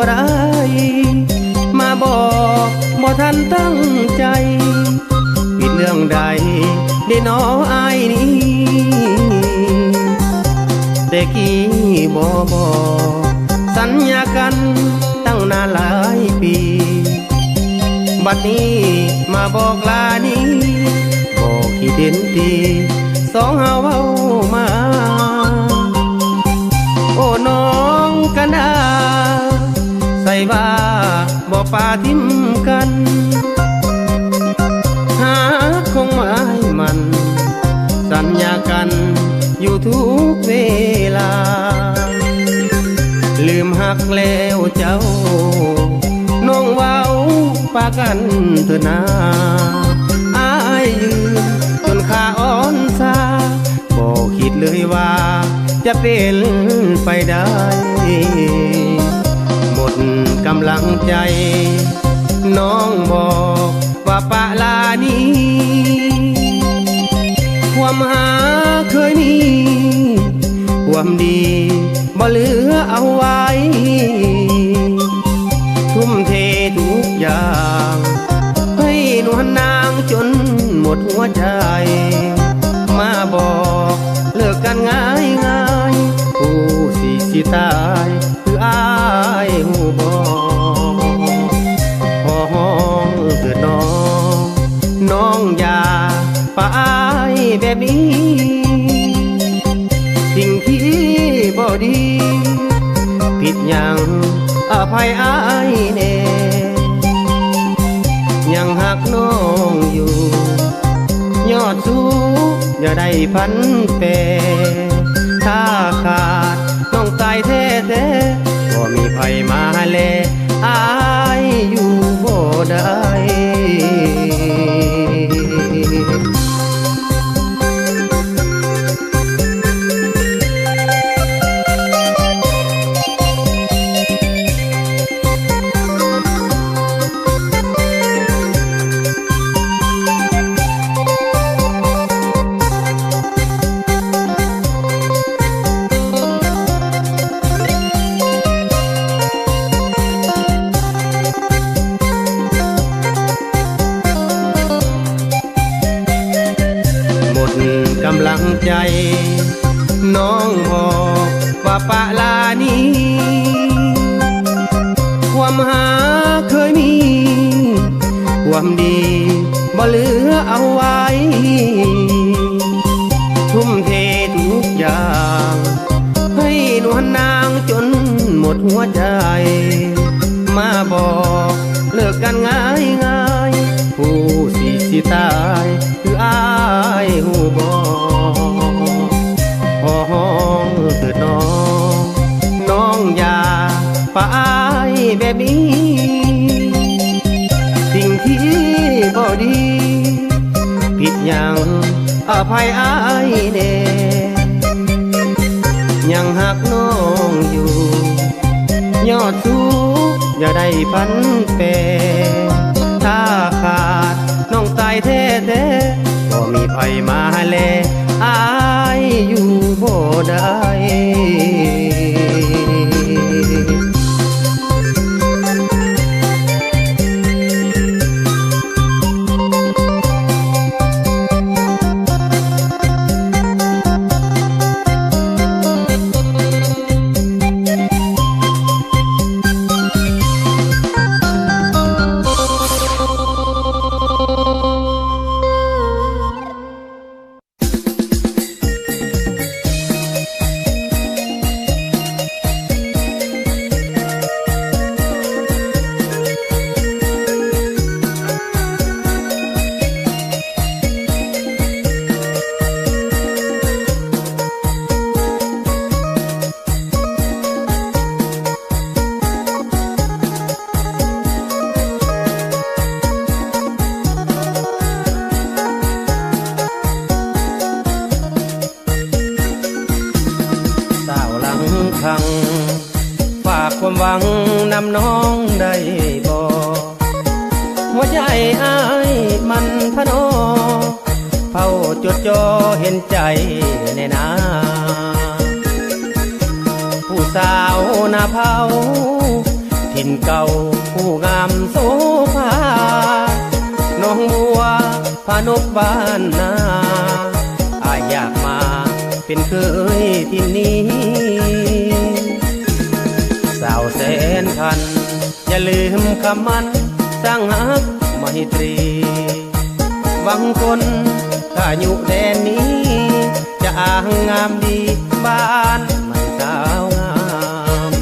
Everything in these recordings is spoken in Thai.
บ่ได้มาบอกบ่ทันตั้งใจ ผิดเรื่องใดได้น้ออายนี้แต่กี้บ่บอกสัญญากันตั้งนานหลายปี บัดนี้มาบอกลานี้บอกขี้เด่นดีสองเฮาเว้า บ่าทิมกัน หาคงไม่มัน สัญญากันอยู่ทุกเวลา ลืมหักแล้วเจ้า น้องเว้าปากันเถอะนาอายยืนจนขาอ่อนซาบอกคิดเลยว่าจะเป็นไปได้ำลังใจ น้องบอกว่าปะลานี้ ความหาเคยมี ความดีบ่เหลือเอาไว้ ทุ่มเททุกอย่าง ให้นวลนางจนหมดหัวใจ มาบอกเลิกกันง่ายง่ายผู้สิสิตา อยอายแน่ยังหักน้องอยู่ ยอดสูอย่าได้พันแปรถ้าขาดน้องตายแท้แท้ๆก็มีภัยมาแลอายอยู่บ่ได้ ดหัวใจ มาบอกเลิกกันง่ายง่ายผู้สิสิตายคืออายหูบอกห้องเกิดน้อง น้องอย่าปะอายแบบนี้ สิ่งที่บ่ดี ผิดหยังอภัยอายแน่ อดสูอย่าได้พันเปถ้าขาดน้องตายแท้แท้ๆก็มีภัยมาแลอายอยู่บ่ได้ ใจในนาผู้สาวนาเผาที่นเก่าผู้งามโสภาน้องบัวพานกบ้านนาอาอยากมาเป็นเคยที่นี้สาวแสนพัน อย่าลืมคำมันสร้างหักไมตรีวังคนถ้าอยู่แดนนี้างงามดีบ้านไม่สาวงาม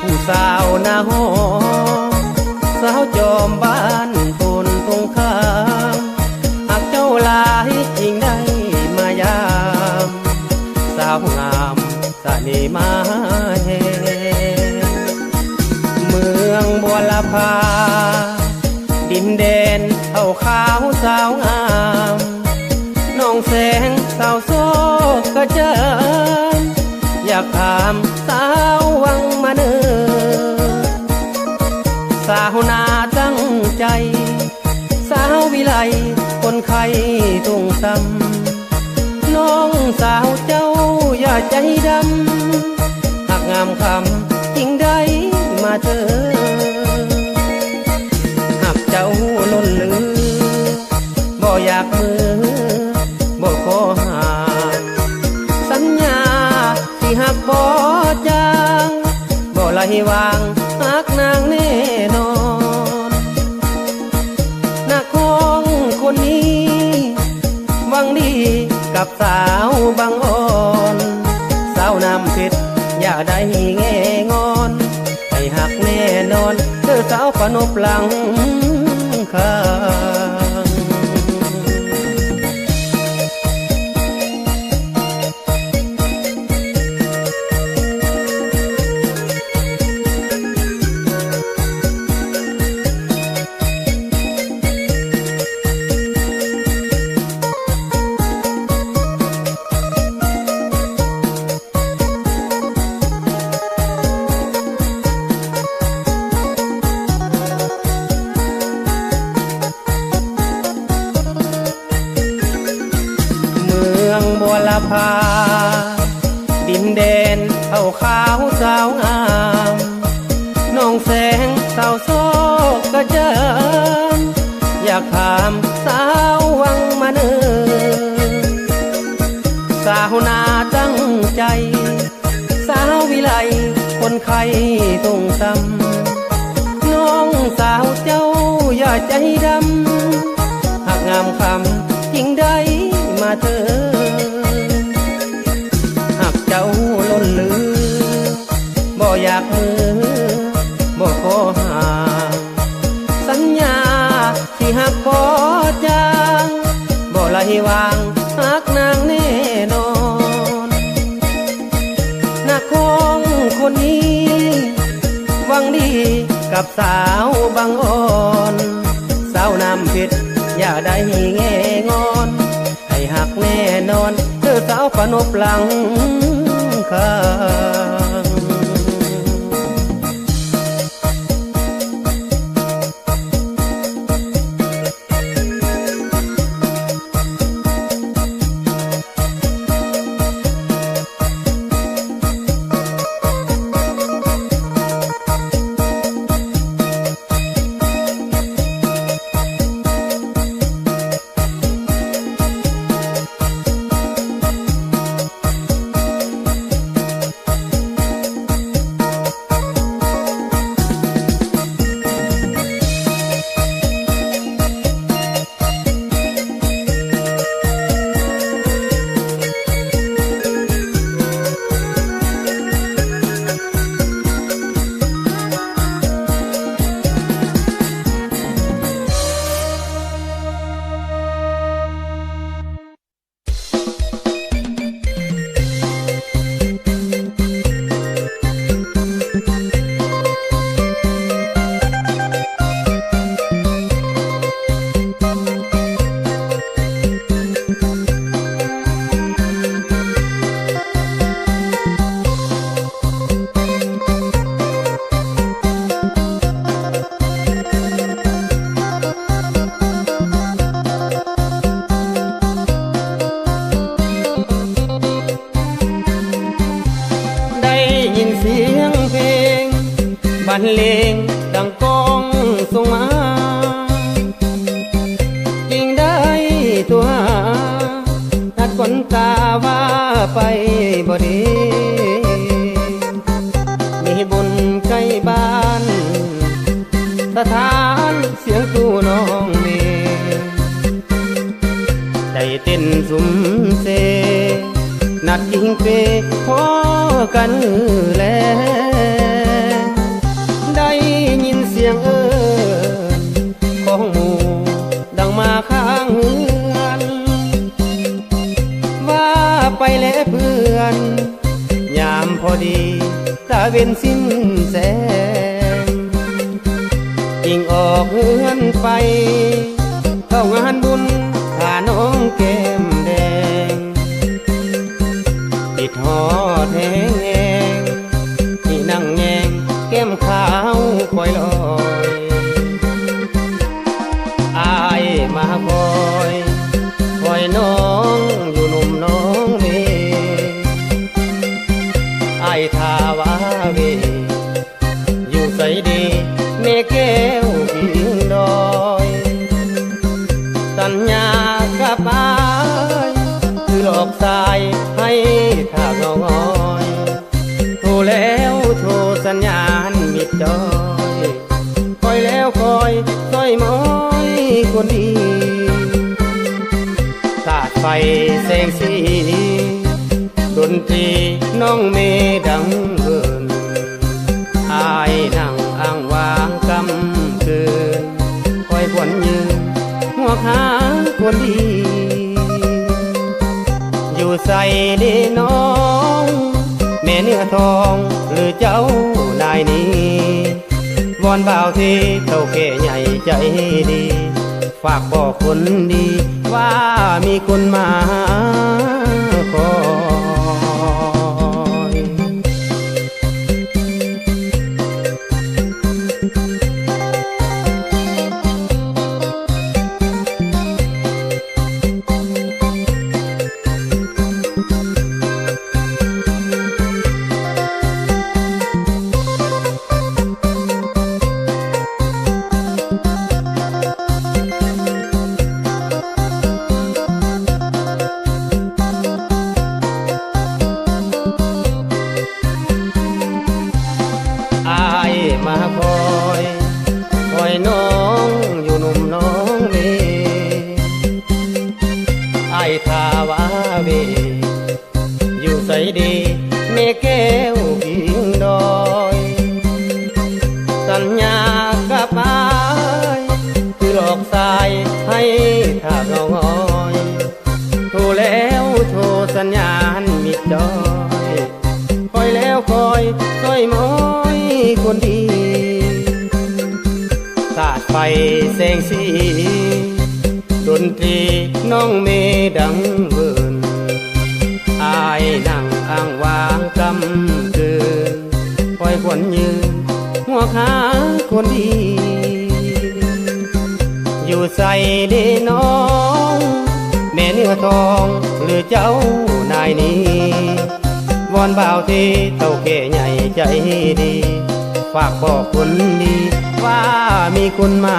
ผู้สาวหน้าหอสาวจอมบ้านคนตรงข้ามหากเจ้าหลายยิ่งได้มายาม สาวงามสะนีมาแหเมืองบัวลาภาดินแดนเท่าขาวสาวงาม โซกระเจิญอยากถามสาววังมาเนอสาวนาตั้งใจ สาววิไลคนไข้ตรงซ้ำน้องสาวเจ้าอย่าใจดำหากงามคำจริงได้มาเธอ ไหลวางหักนางแน่นอนนักของคนนี้หวังดีกับสาวบางอ่อนสาวน้ำเพชรอย่าได้แง่งอนให้หักแน่นอนเธอสาวปนบหลังข้า ลาภาดินแดนเท่าขาวสาวงามน้องแสงสาวโซกกระเจิญอยากถามสาววังมาเนอสาวนาตั้งใจ สาววิไลคนไข้ตรงซ้ำน้องสาวเจ้าอย่าใจดำหากงามคำยิ่งได้มาเธอ สาวบางอ่อนสาวน้ำผิดอย่าได้แง่งอน ให้หักแน่นอนเธอสาวปนบหลังคา รเลงดังกองส่งมายิ่งได้ตัวหานัดคนกาว่าไปบ่ดีมีบุญใกล้บ้านสถานเสียงตู้น้องเมใจเต้นสุมเซนัดกิงเปพอกันแลได้ ยินเสียงเอิญของหมู่ดังมาข้างเฮือนว่าไปแล้วเพื่อน ยามพอดีตาเวนสิ้นแสงจิงออกเฮือนไปเข้างานบุญหาน้องแก้มแดง ติดหอแทง อยมอยคนดีสาดไฟแสงสี ดนตรีน้องเมดังเกินอายนั่งอ้างวางกำคืนคอยควนยืนหัวขาคนดี อยู่ใส่ดีน้อง แม่เนื้อทอง อนบ่าวที่เท่าแก่ใหญ่ใจดี ฝากบอกคนดี ว่ามีคนมาคอยอ ใสดีเมแก้วพิงดอย สัญญากับอายคือหลอกสายให้ถ้าเงาง้อยโทรแล้วโทรสัญญาณมิดจอยคอยแล้วคอยซอยมอยคนดีสาดไฟแสงสีดนตรีน้องเมดังเบินอาย นั่งอ้างวางกำเกินคอยควนยืน หัวขาคนดี อยู่ใส่ดีน้อง แม่เนื้อทองหรือเจ้านายนี้วอนบ่าวที่เท่าแก่ใหญ่ใจดี ฝากบอกคนดีว่ามีคนมา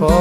คอ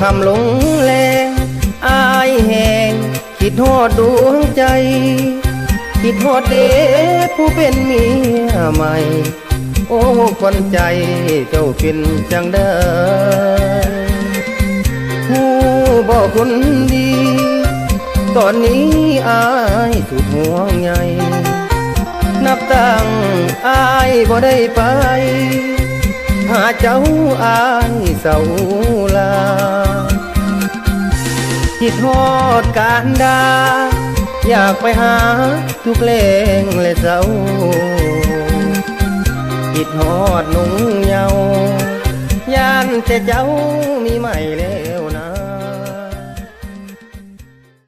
คำหลงแลงอายแหงคิดโทษดวงใจ คิดโทษเดผู้เป็นเมียใหม่ โอ้คนใจเจ้าเป็นจังได้หูบอกคนดี ตอนนี้อายสุดห่วงใยนับตั้งอายบ่ได้ไป หาเจ้าอายเสาลาคิดฮอดการดา อยากไปหาทุกเลงและเสาคิดฮอดนุ่งเยาวยานแต่เจ้ามีใหม่แล้วนะ